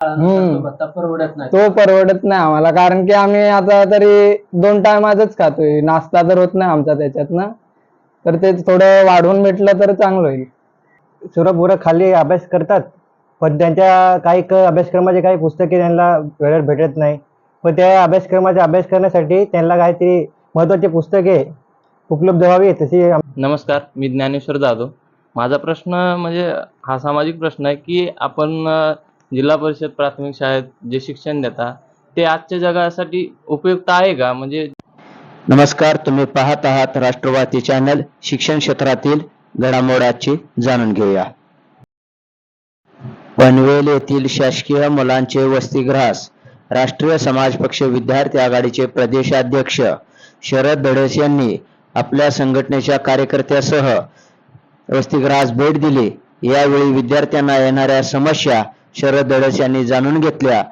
हम्म. भत्ता परवडत नाही. तो परवडत नाही आम्हाला. कारण की आम्ही आता तरी दोन टायमातच खातोय. नाश्ता तर होत नाही आमचा त्याच्यात ना. तर ते थोडं वाढवून भेटलं तर चांगलं होईल. सुरं पोरं खाली अभ्यास करतात. पण त्यांच्या काही क अभ्यासक्रमाचे काही पुस्तके त्यांना वेळेवर भेटत नाही. पण त्या अभ्यासक्रमाचा अभ्यास करण्यासाठी त्यांना काहीतरी महत्त्वाची पुस्तके उपलब्ध व्हावी तशी नमस्कार मी ज्ञानेश्वर जाधव. माझा प्रश्न म्हणजे हा सामाजिक प्रश्न आहे की आपण जिल्हा परिषद प्राथमिक शाळेत जे शिक्षण देता ते आजच्या जगासाठी उपयुक्त आहे का? म्हणजे नमस्कार तुम्ही पाहत आहात राष्ट्रवादी चॅनल. शिक्षण क्षेत्रातील घडामोडाची जाणून घेऊया. पनवेल येथील शासकीय मुलांचे वसतिगृहास राष्ट्रीय समाज पक्ष विद्यार्थी आघाडीचे प्रदेशाध्यक्ष शरद धडस यांनी आपल्या संघटनेच्या कार्यकर्त्यासह वसतिगृहास भेट दिली. यावेळी विद्यार्थ्यांना येणाऱ्या समस्या शरद धडस यांनी जाणून घेतल्या.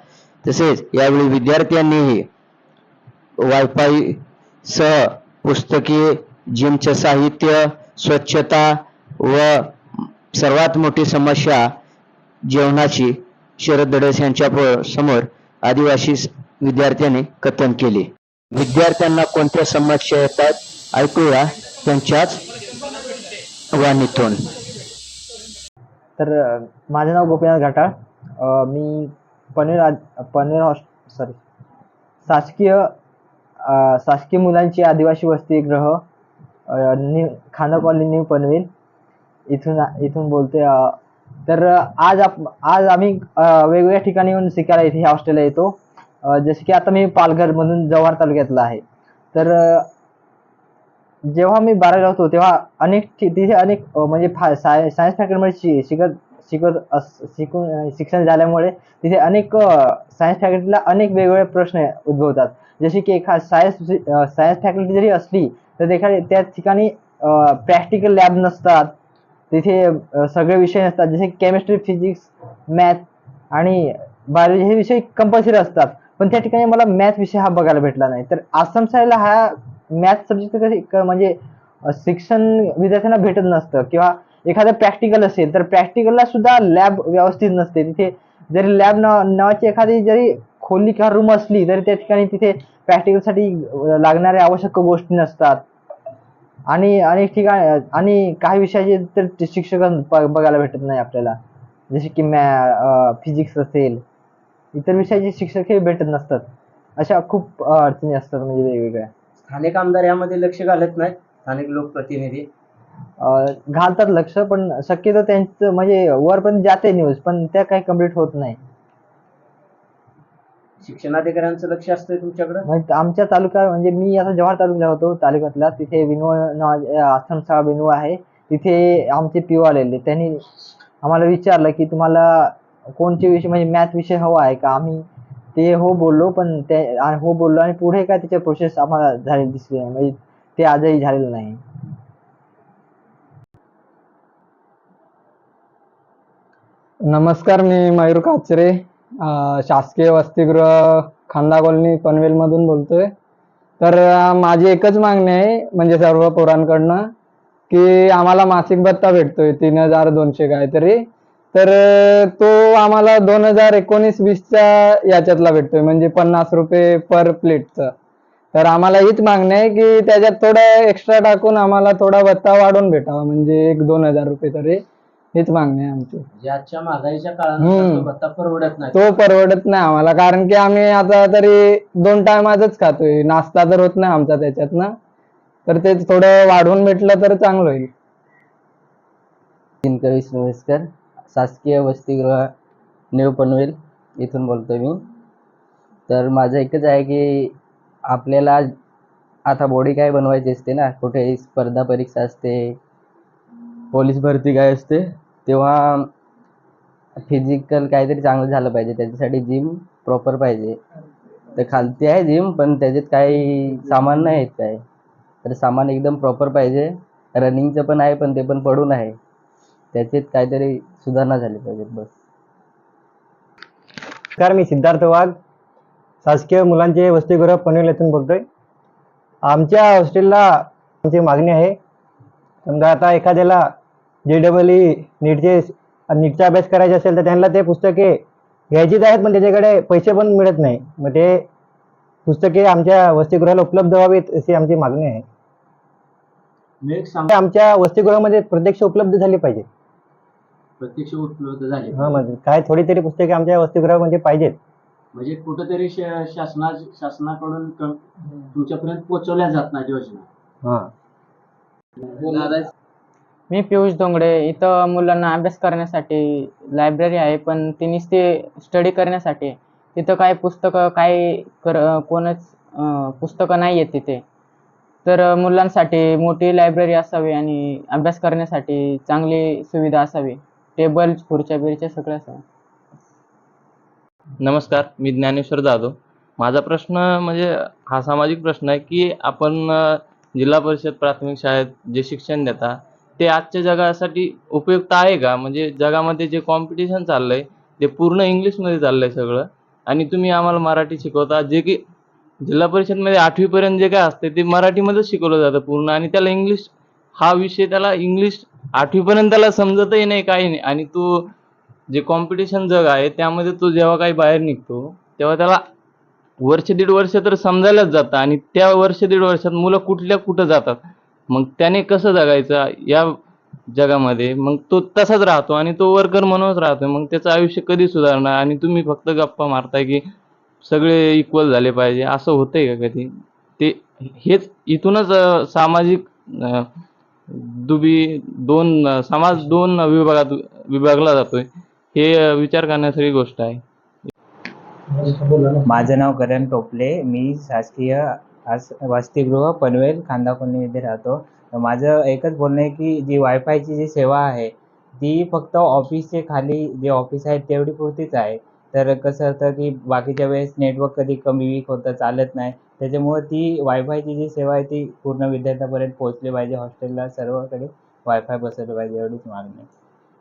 तसेच यावेळी विद्यार्थ्यांनीही वायफाय सह पुस्तके जिमचं साहित्य स्वच्छता व सर्वात मोठी समस्या जेवणाची शरद धडस यांच्या समोर आदिवासी विद्यार्थ्यांनी कथन केले. विद्यार्थ्यांना कोणत्या समस्या येतात ऐकूया त्यांच्याच वाणीतून. तर माझे माझं नाव गोपीनाथ घाटाळ. मी पनवेल आज- पनवेल हॉस् सॉरी शासकीय शासकीय मुलांची आदिवासी वसतिगृह अ, new Khana colony new Panvel. इथून इथून बोलते तर आज आप आज आम्ही वेगवेगळ्या ठिकाणी येऊन शिकायला इथे हॉस्टेलला येतो. जसे की आता मी पालघरमधून जव्हार तालुक्यातला आहे. तर जेव्हा मी बारावीला होतो तेव्हा अनेक तिथे अनेक म्हणजे फा साय सायन्स फॅकल्टीमध्ये शि शिकत शिकत अस शिकून शिक्षण झाल्यामुळे तिथे अनेक सायन्स फॅकल्टीला अनेक वेगवेगळे प्रश्न उद्भवतात. जसे की एखाद सायन्स सायन्स फॅकल्टी जरी असली तर एखादी त्या ठिकाणी प्रॅक्टिकल लॅब नसतात. तिथे सगळे विषय नसतात. जसे केमिस्ट्री फिजिक्स मॅथ आणि बायोलॉजी हे विषय कंपल्सरी असतात. पण त्या ठिकाणी मला मॅथ विषय हा बघायला भेटला नाही. तर आसाम साईडला हा मॅथ सब्जेक्ट कधी क- म्हणजे शिक्षण विद्यार्थ्यांना भेटत नसतं. किंवा एखादं प्रॅक्टिकल असेल तर प्रॅक्टिकलला सुद्धा लॅब व्यवस्थित नसते. तिथे जरी लॅब नावाची एखादी जरी खोली किंवा रूम असली तरी त्या ठिकाणी तिथे प्रॅक्टिकलसाठी लागणाऱ्या आवश्यक गोष्टी नसतात. आणि अनेक ठिकाणी आणि काही विषयाचे तर शिक्षक ब- बघायला भेटत नाही आपल्याला. जसे की मॅ फिजिक्स असेल इतर विषयाचे शिक्षक हे भेटत नसतात. अशा खूप अडचणी असतात म्हणजे वेगवेगळ्या. स्थानिक आमदार यामध्ये लक्ष घालत नाहीत. स्थानिक लोकप्रतिनिधी. घालतात लक्ष पण शक्यतो त्यांचं म्हणजे वरपर्यंत जाते न्यूज पण त्या काही कंप्लीट होत नाही. शिक्षणाधिकाऱ्यांचं लक्ष असतंय तुमच्याकडे? म्हणजे आमच्या तालुका म्हणजे मी आता जव्हार तालुक्याला होतो तालुक्यातला तिथे विनोळ नावा आश्रमशाळा विनोळ आहे. तिथे आमचे पीओ आलेले त्यांनी आम्हाला विचारलं की तुम्हाला कोणते विषय म्हणजे मॅथ विषय हवा आहे का? आम्ही ते हो बोललो पण ते हो बोललो आणि पुढे काय त्याच्या प्रोसेस आम्हाला झालेली दिसली नाही म्हणजे ते आजही झालेलं नाही. नमस्कार मी मयूर काचरे शासकीय वसतिगृह खांदा कॉलनी पनवेलमधून बोलतोय. तर माझी एकच मागणी आहे म्हणजे सर्व पोरांकडनं की आम्हाला मासिक भत्ता भेटतोय तीन हजार दोनशे काहीतरी. तर तो आम्हाला दोन हजार एकोणीस वीसच्या याच्यातला भेटतोय म्हणजे पन्नास रुपये पर प्लेटचं. तर आम्हाला हीच मागणी आहे की त्याच्यात थोडं एक्स्ट्रा टाकून आम्हाला थोडा भत्ता वाढवून भेटावा म्हणजे एक दोन हजार रुपये तरी. हीच मागणी आहे आमची. जे आजच्या महागाईच्या काळानुसार हम्म. तो भत्ता परवडत नाही. तो परवडत नाही आम्हाला. कारण की आम्ही आता तरी दोन टायमातच खातोय. नाश्ता तर होत नाही आमचा त्याच्यात ना तर ते थोडं वाढवून भेटलं तर चांगलं होईल. दिनकर विष्णुवेसकर शासकीय वसतिगृह न्यू पनवेल इथून बोलतोय मी. तर माझं एकच आहे की आपल्याला आता बॉडी काय बनवायची असते ना? कुठेही स्पर्धा परीक्षा असते पोलीस भरती काय असते तेव्हा फिजिकल काहीतरी चांगलं झालं पाहिजे त्याच्यासाठी जिम प्रॉपर पाहिजे. तर खालती आहे जिम पण त्याच्यात काही सामान नाही आहेत काय. तर सामान एकदम प्रॉपर पाहिजे. रनिंगचं पण आहे पण ते पण पडून आहे. त्याच्यात काहीतरी सुधारणा झाली पाहिजे बस. नमस्कार मी सिद्धार्थ वाघ. शासकीय मुलांचे वसतिगृह पनवेल येथून बोलतोय. आमच्या हॉस्टेलला आमची मागणी आहे समजा आता एखाद्याला जे डबल ई नीटचे नीटचा अभ्यास करायचा असेल तर त्यांना ते पुस्तके घ्यायचीच आहेत पण त्याच्याकडे पैसे पण मिळत नाही. मग ते पुस्तके आमच्या वसतिगृहाला उपलब्ध व्हावीत अशी आमची मागणी आहे. आमच्या वसतिगृहामध्ये प्रत्यक्ष उपलब्ध झाली पाहिजे प्रत्यक्ष उपलब्ध झाले हा म्हणजे काय थोडी तरी पुस्तके आमच्या वसतिगृहामध्ये पाहिजेत. म्हणजे कुठेतरी शासना शासनाकडून तुमच्यापर्यंत पोहोचवल्या जात नाही योजना. हा. मी पियुष डोंगडे. इथं मुलांना अभ्यास करण्यासाठी लायब्ररी आहे पण ती नुसती स्टडी करण्यासाठी. तिथं काय पुस्तकं काय कर कोणच पुस्तकं नाही आहेत तिथे. तर मुलांसाठी मोठी लायब्ररी असावी आणि अभ्यास करण्यासाठी चांगली सुविधा असावी. टेबल खुर्च्या बिरच्या सगळं असावं. नमस्कार मी ज्ञानेश्वर जाधव. माझा प्रश्न म्हणजे हा सामाजिक प्रश्न आहे की आपण जिल्हा परिषद प्राथमिक शाळेत जे शिक्षण देता ते आजच्या जगासाठी उपयुक्त आहे का? म्हणजे जगामध्ये जे कॉम्पिटिशन चाललंय ते पूर्ण इंग्लिशमध्ये चाललंय सगळं. आणि तुम्ही आम्हाला मराठी शिकवता जे की जिल्हा परिषदमध्ये आठवीपर्यंत जे काय असते ते मराठीमध्येच शिकवलं जातं पूर्ण. आणि त्याला इंग्लिश हा विषय त्याला इंग्लिश आठवीपर्यंत त्याला समजतही नाही काही नाही. आणि तो जे कॉम्पिटिशन जग आहे त्यामध्ये तो जेव्हा काही बाहेर निघतो तेव्हा त्याला वर्ष दीड वर्ष तर समजायलाच जातं आणि त्या वर्ष दीड वर्षात मुलं कुठल्या कुठं जातात? मग त्याने कसं जगायचं या जगामध्ये? मग तो तसाच राहतो आणि तो वर्कर म्हणूनच राहतो. मग त्याचं आयुष्य कधी सुधारणार? आणि तुम्ही फक्त गप्पा मारताय की सगळे इक्वल झाले पाहिजे. असं होतंय का कधी? ते हेच इथूनच सामाजिक दुबी दोन समाज दोन विभागात विभागला जातोय. हे विचार करण्यासारखी गोष्ट आहे. माझं नाव करण टोपले. मी शासकीय आस वसतिगृह पनवेल खांदा कॉलनीमध्ये राहतो. तर माझं एकच बोलणं आहे की जी वायफायची जी सेवा आहे ती फक्त ऑफिसचे खाली जे ऑफिस आहे तेवढी पुरतीच आहे. तर कसं होतं की बाकीच्या वेळेस नेटवर्क कधी कमी वीक होतं चालत नाही. त्याच्यामुळं ती वायफायची जी सेवा आहे ती पूर्ण विद्यार्थ्यापर्यंत पोहोचली पाहिजे. हॉस्टेलला सर्वकडे वायफाय बसवलं पाहिजे एवढीच मागणी आहे.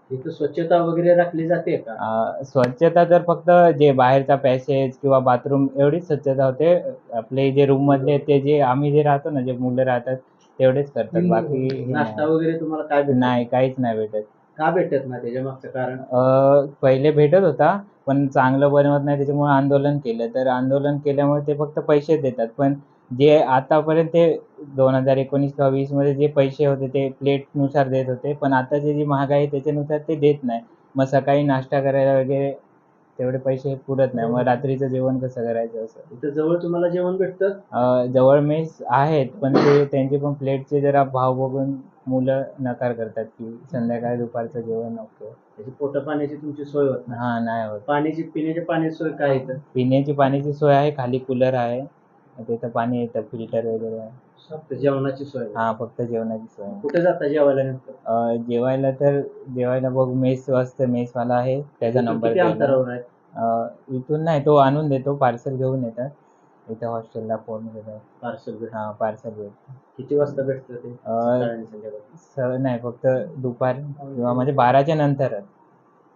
इथं स्वच्छता वगैरे राखली जाते का? अं, स्वच्छता तर फक्त जे बाहेरचा पॅसेज किंवा बाथरूम एवढीच स्वच्छता होते. आपले जे रूम मधले ते जे आम्ही जे राहतो ना जे मुलं राहतात तेवढेच करतात. बाकी हे नाश्ता नाही. वगैरे तुम्हाला काय भेटत? नाही काहीच नाही भेटत. का भेटत नाही त्याच्या मागचं कारण? अं, पहिले भेटत होता पण चांगलं बनवत नाही त्याच्यामुळे आंदोलन केलं. तर आंदोलन केल्यामुळे ते फक्त पैसे देतात. पण जे आतापर्यंत ते दोन हजार एकोणीस किंवा वीसमध्ये जे पैसे होते ते प्लेटनुसार देत होते पण आताची जी महागाई आहे त्याच्यानुसार ते देत नाही. मग सकाळी नाश्ता करायला वगैरे तेवढे पैसे पुरत नाही. मग रात्रीचं जेवण कसं करायचं असं? इथं जवळ तुम्हाला जेवण भेटतं? अं, जवळ मेस आहेत पण ते त्यांचे पण प्लेटचे जरा भाव बघून मुलं नकार करतात की संध्याकाळी दुपारचं जेवण नको. त्याची पोटा पाण्याची तुमची सोय होत नाही. हा नाही होत. पाण्याची पिण्याची पाण्याची सोय काय इथं? पिण्याची पाण्याची सोय आहे खाली कूलर आहे. तिथं पाणी येतं फिल्टर वगैरे. आहे फक्त जेवणाची सोय. हा फक्त जेवणाची सोय. आहे. कुठे जाता जेवायला नेमकं? अं, जेवायला तर जेवायला बघ मेस असतं मेसवाला आहे. त्याचा इथून नंबर किती अंतरावर आहे? इथून नाही तो आणून देतो पार्सल घेऊन येतात. इथं हॉस्टेलला फोन देतात पार्सल भेट. हा पार्सल भेटतं किती वाजता भेटतं ते? सकाळी आणि संध्याकाळी? स नाही फक्त दुपार किंवा म्हणजे बाराच्या नंतरच.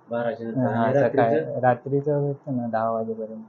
बाराच्या नंतर. हा आणि रात्रीचं? सकाळी. रात्रीचं भेटतं ना दहा वाजेपर्यंत.